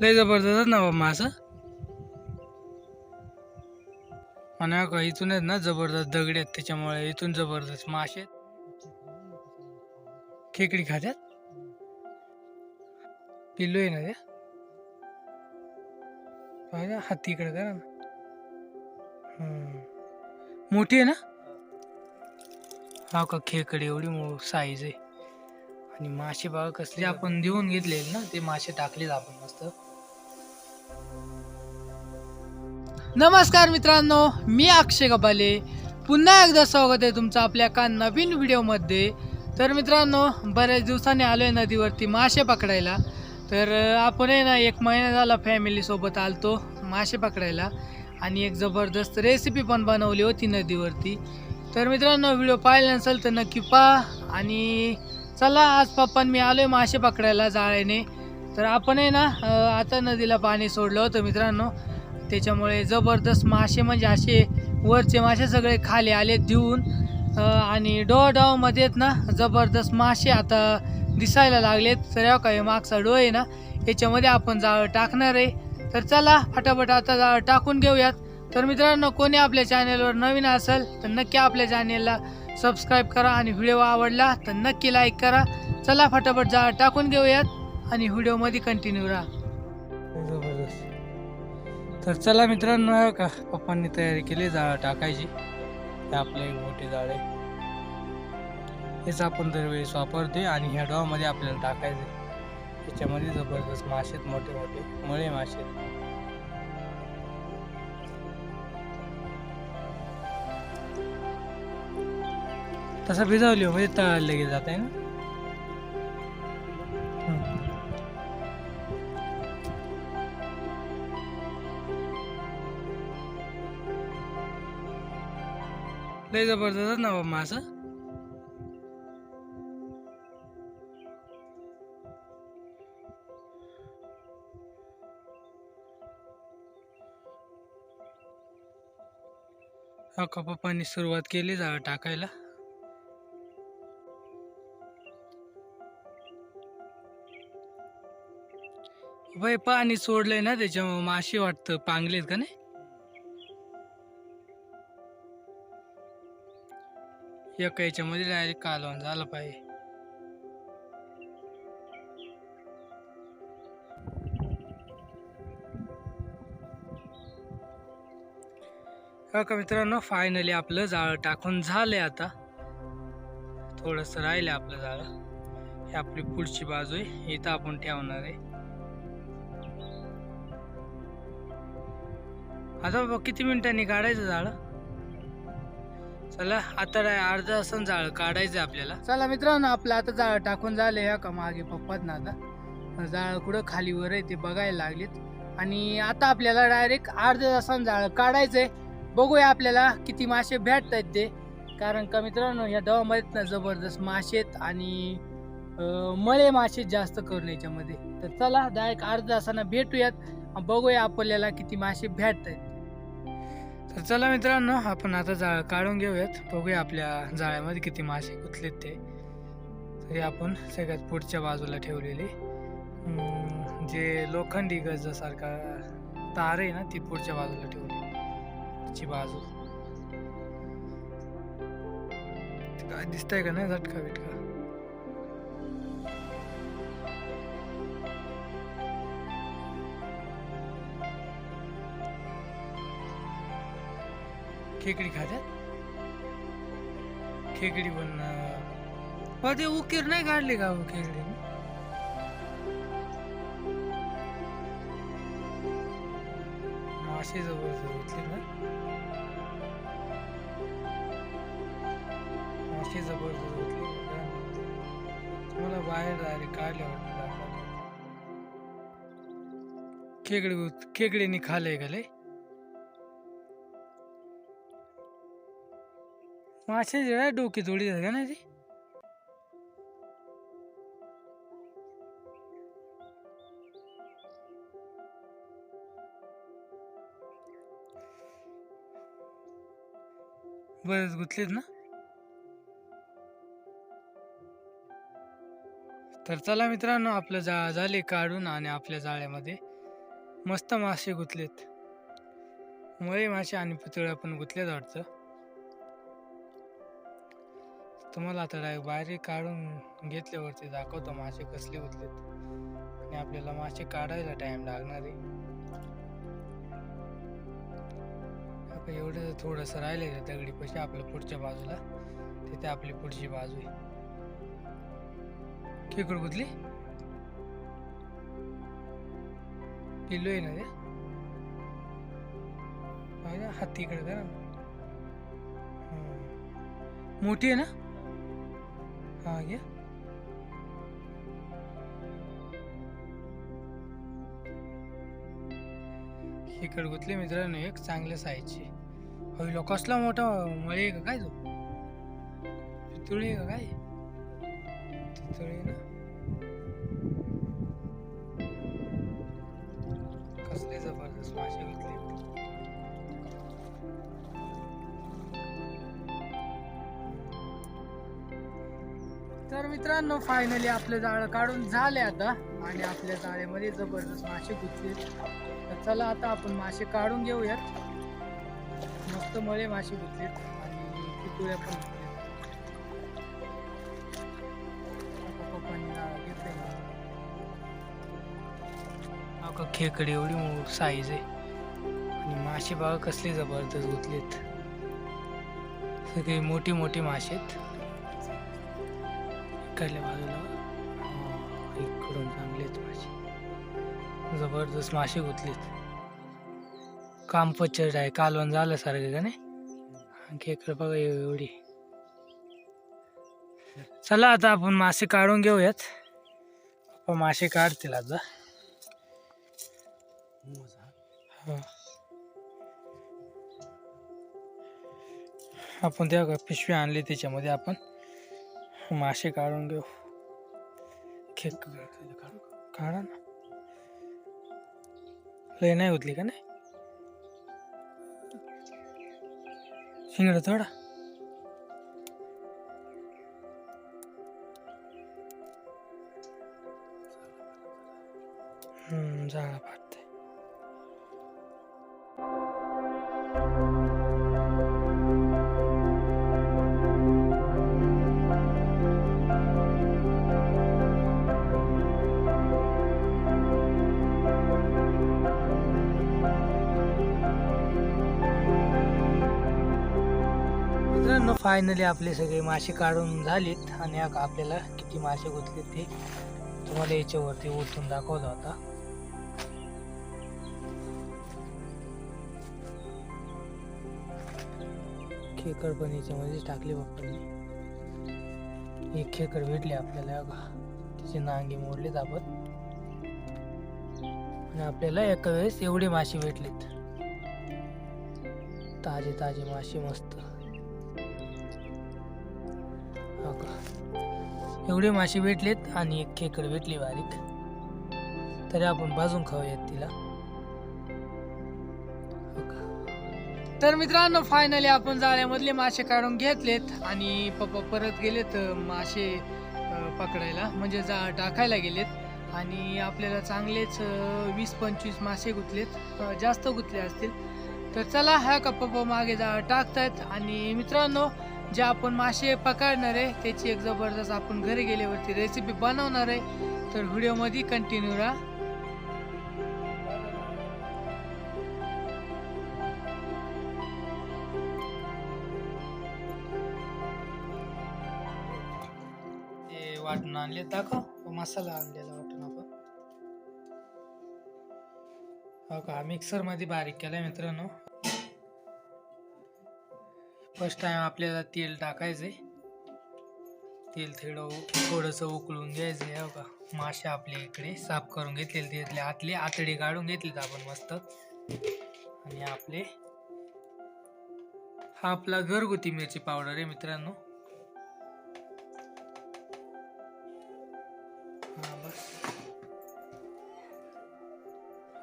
लय जबरदस्त ना बाबा असं म्हणा का इथून आहेत ना जबरदस्त दगड आहेत त्याच्यामुळे इथून जबरदस्त मासे आहेत. खेकडी खात्यात? पिल्लू आहे ना त्या पाहिजे इकडे करा ना. मोठी आहे ना? हा का खेकडी एवढी मो साईज आहे. आणि मासे बघा कसले आपण देऊन घेतलेले ना ते मासे टाकलेत आपण मस्त. नमस्कार मित्रांनो मी अक्षय कपाले. पुन्हा एकदा स्वागत आहे तुमचं आपल्या एका नवीन व्हिडिओमध्ये. तर मित्रांनो बऱ्याच दिवसांनी आलो आहे नदीवरती मासे पकडायला. तर आपण आहे ना एक महिना झाला फॅमिलीसोबत आलतो मासे पकडायला. आणि एक जबरदस्त रेसिपी पण बनवली होती नदीवरती. तर मित्रांनो व्हिडिओ पाहिला नसेल तर नक्की पहा. आणि चला आज पप्पा मी आलोय मासे पकडायला जाळ्याने. तर आपण आहे ना आता नदीला पाणी सोडलं होतं मित्रांनो. त्याच्यामुळे जबरदस्त मासे म्हणजे असे वरचे मासे सगळे खाली आले देऊन. आणि डोहमध्ये आहेत ना जबरदस्त मासे आता दिसायला लागलेत. तर हो या मागचा डो आहे ना याच्यामध्ये आपण जाळं टाकणार आहे. तर चला फटाफट आता जाळं टाकून घेऊयात. तर मित्रांनो कोणी आपल्या चॅनेलवर नवीन असेल तर नक्की आपल्या चॅनेलला सबस्क्राईब करा आणि व्हिडिओ आवडला तर नक्की लाईक करा. चला फटाफट जाळं टाकून घेऊयात आणि व्हिडिओमध्ये कंटिन्यू राहा. जबरदस्त. तर चला मित्रांनो का? पप्पांनी तयारी केली जाळं टाकायची. आपले मोठे जाळे हेच आपण दरवेळेस वापरते आणि ह्या डॉमध्ये आपल्याला टाकायचे त्याच्यामध्ये जबरदस्त मासे मोठे मोठे मळे मासे तसं भिजवली म्हणजे तळायला लगेच जात आहे ना? लय जबरदस्त ना बाबा असं हा का पप्पांनी सुरुवात केली जा टाकायला. बाई पाणी सोडलंय ना त्याच्यामुळे माशी वाटतं. पांगलेत का नाही? एका याच्यामध्ये डायरेक्ट कालवण झालं पाहिजे. हो का मित्रांनो फायनली आपलं जाळं टाकून झालंय आता. थोडंसं राहिलं आपलं जाळं. ही आपली पुढची बाजू आहे. इथं आपण ठेवणार आहे. आता बाबा किती मिनिटांनी काढायचं जाळं चला आता राय- अर्धा असं जाळं काढायचं आपल्याला. चला मित्रांनो आपलं आता जाळं टाकून झालं ह्या का मागे पप्पात ना आता. जाळं कुठं खाली वर आहे ते बघायला लागलेत. आणि आता आपल्याला डायरेक्ट अर्ध्या असं जाळं काढायचंय. बघूया आपल्याला किती मासे भेटत आहेत ते. कारण का मित्रांनो या डवामध्ये ना जबरदस्त मासे आहेत आणि मळे मासे जास्त करून याच्यामध्ये. तर चला डायरेक्ट अर्धा तासानं भेटूयात. बघूया आपल्याला किती मासे भेटत आहेत तर चला मित्रांनो आपण आता जाळ काढून घेऊयात. बघूया आपल्या जाळ्यामध्ये किती मासे गुंतलेत ते. तरी आपण सगळ्यात पुढच्या बाजूला ठेवलेली. जे लोखंडी गजासारखा तार आहे ना ती पुढच्या बाजूला ठेवली. तिची बाजू. काय दिसतंय का नाही झटका बिटका? खेकडी खात्यात? खेकडी पण ते उकीर नाही काढली का हो खेकडी? मासे जवळ उचले ना? मासे जवळ उचले तुम्हाला बाहेर डायरेक्ट काढले वाटतं. खेकडी उच- खेकडीने खाल्लंय का मासे जे डोकी थोडी का ना ती? बरेच गुंतलेत ना? तर चला मित्रांनो आपलं जा झाले काढून आणि आपल्या जाळ्यामध्ये मस्त मासे गुतलेत. मुळे मासे आणि पुतळ्या पण गुतलेत वाटतं. तुम्हाला आता डायरेक्ट बाहेर काढून घेतल्यावरती दाखवतो मासे कसले गुतलेत आणि आपल्याला मासे काढायला टाइम लागणार आहे. आता एवढं थोडंसं राहिले दगडी पैसे आपल्या पुढच्या बाजूला? तिथे आपली पुढची बाजू आहे. खेकड गुतली? पिल्लो आहे ना ते? आहे हात तिकडे करा मोठी आहे ना? हा घ्या गुतले मित्रांनो एक चांगल्या साईजची. लोक कसला मोठा मळी आहे का काय तो? पितुळी आहे का काय? पितुळी ना? कसले जबरदस्त मासे घेतले तर मित्रांनो फायनली आपलं जाळं काढून झाले आता. आणि आपल्या जाळ्यामध्ये जबरदस्त मासे गुंतले तर चला आता आपण मासे काढून घेऊयात. मस्त मळे मासे गुंतलेत. आणि पितुळ्या पण गुंतलेत. खेकडे एवढी साईज आहे. आणि मासे बघा कसले जबरदस्त गुतलेत. सगळे मोठी मोठी मासे आहेत. इकडल्या बाजूला इकडून चांगलेच मासे जबरदस्त मासे गुतलेत. काम पच्चड आहे कालवण झालं सारखं का नाही? आणखी इकडे बघा एवढी. चला आता आपण मासे काढून घेऊयात. पप्पा मासे काढतील आता. हा. आपण त्या पिशवी आणली त्याच्यामध्ये आपण. मासे काढून घेऊ खेक काढा ना. लय नाही होतली का नाही? शिंगड थोडा हम्म झाडा मित्रांनो फायनली आपले सगळे मासे काढून झालेत आणि आपल्याला किती मासे गुंतले ते तुम्हाला याच्यावरती ओतून दाखवला होता खेकड पण याच्यामध्येच टाकले बाप्पांनी एक खेकड भेटले आपल्याला तिचे नांगे मोडलेत आपण. आणि आपल्याला एका वेळेस एवढे मासे भेटलेत. ताजे ताजे मासे मस्त. एवढे मासे भेटलेत आणि एक खेकड भेटली बारीक. तरी आपण भाजून खाऊयात तिला. तर मित्रांनो फायनली आपण जाळ्यामधले मासे काढून घेतलेत आणि पप्पा परत गेलेत मासे पकडायला म्हणजे जा टाकायला गेलेत. आणि आपल्याला चांगलेच वीस पंचवीस मासे गुतलेत जास्त गुतले असतील. तर चला ह्या का पप्पा मागे जा टाकतायत. आणि मित्रांनो जे आपण मासे पकडणार आहे त्याची एक जबरदस्त आपण घरी गेल्यावरती रेसिपी बनवणार आहे. तर व्हिडिओमध्ये कंटिन्यू राहा. ते वाटून आणले दाखव. मसाला आणलेला वाटून आपण. हो का मिक्सरमध्ये बारीक केलाय मित्रांनो. फर्स्ट टाइम आपल्याला तेल टाकायचंय. तेल थोडं थोडंसं उकळून घ्यायचंय हो का? मासे आपल्या इकडे साफ करून घेतलेले त्यातले आतले आतडे काढून घेतलेत आपण मस्त. आणि आपले हा आपला घरगुती मिरची पावडर आहे मित्रांनो. हा बस.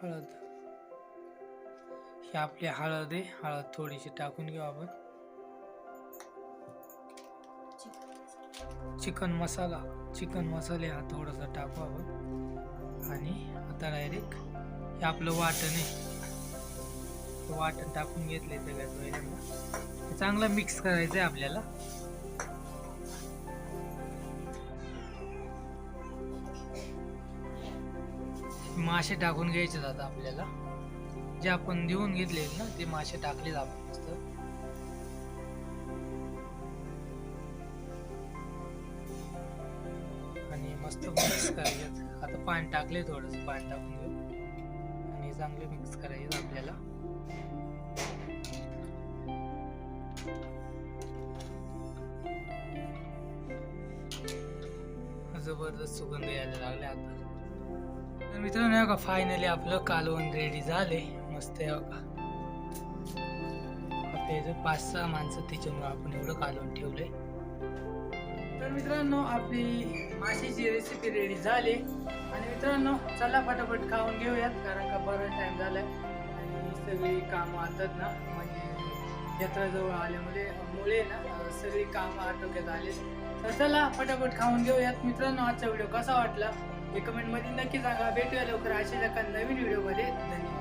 हळद. ही आपली हळद आहे हळद थोडीशी टाकून घेऊ आपण. चिकन. मसाला. चिकन मसाले हा थोडासा टाकावा आणि आता डायरेक्ट हे आपलं वाटण आहे. वाटण टाकून घेतलंय सगळ्यात पहिल्यांदा चांगला चांगलं मिक्स करायचं आहे आपल्याला. मासे टाकून घ्यायचे आता आपल्याला. जे आपण देऊन घेतले ना ते मासे टाकले आपण मस्त. मस्त मिक्स करायच्यात आता पाणी टाकले थोडस पाणी टाकून घेऊ. आणि चांगले मिक्स करायचे आपल्याला. जबरदस्त सुगंध यायला लागले आता. मित्रांनो का फायनली आपलं कालवण रेडी झाले. मस्त आहे का आता इथं पाच सहा माणसं त्याच्यामुळे आपण एवढं कालवण ठेवलंय. तर मित्रांनो आपली माशीची रेसिपी रेडी झाली. आणि मित्रांनो चला फटाफट खाऊन घेऊयात कारण का बराच टाइम झालाय. आणि सगळी कामं आतात ना म्हणजे यात्राजवळ आल्यामुळे मुळे ना सगळी कामं आटोक्यात आले तर चला फटाफट खाऊन घेऊयात. मित्रांनो आजचा व्हिडिओ कसा वाटला? हे कमेंटमध्ये नक्की सांगा. भेटूया लवकर. अशा एका नवीन व्हिडिओमध्ये धन्यवाद.